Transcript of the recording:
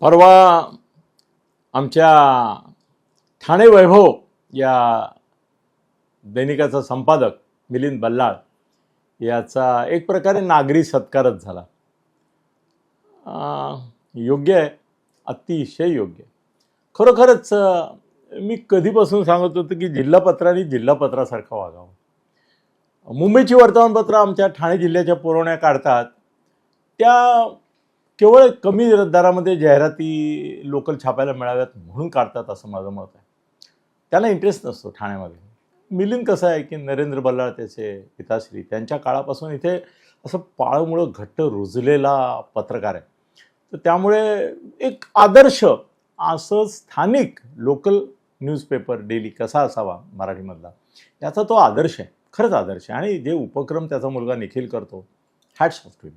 परवा आमच्या ठाणे वैभव या दैनिकाचा संपादक मिलिंद बल्लाळ याचा एक प्रकारे नागरी सत्कारच झाला. योग्य आहे अतिशय योग्य आहे. खरोखरच मी कधीपासून सांगत होतो की जिल्हापत्राने जिल्हापत्रासारखं वागावं. मुंबईची वर्तमानपत्रं आमच्या ठाणे जिल्ह्याच्या पुरवण्या काढतात. त्या केवळ कमी दरामध्ये जाहिराती लोकल छापायला मिळाव्यात म्हणून काढतात असं माझं मत आहे. त्यांना इंटरेस्ट नसतो ठाण्यामध्ये. मिलिंद कसं आहे की नरेंद्र बल्लाळ त्याचे पिताश्री त्यांच्या काळापासून इथे असं पाळमुळं घट्ट रुजलेला पत्रकार आहे. तर त्यामुळे एक आदर्श असं स्थानिक लोकल न्यूजपेपर डेली कसा असावा मराठीमधला याचा तो आदर्श आहे. खरंच आदर्श आहे. आणि जे उपक्रम त्याचा मुलगा निखिल करतो हॅट्स ऑफ टू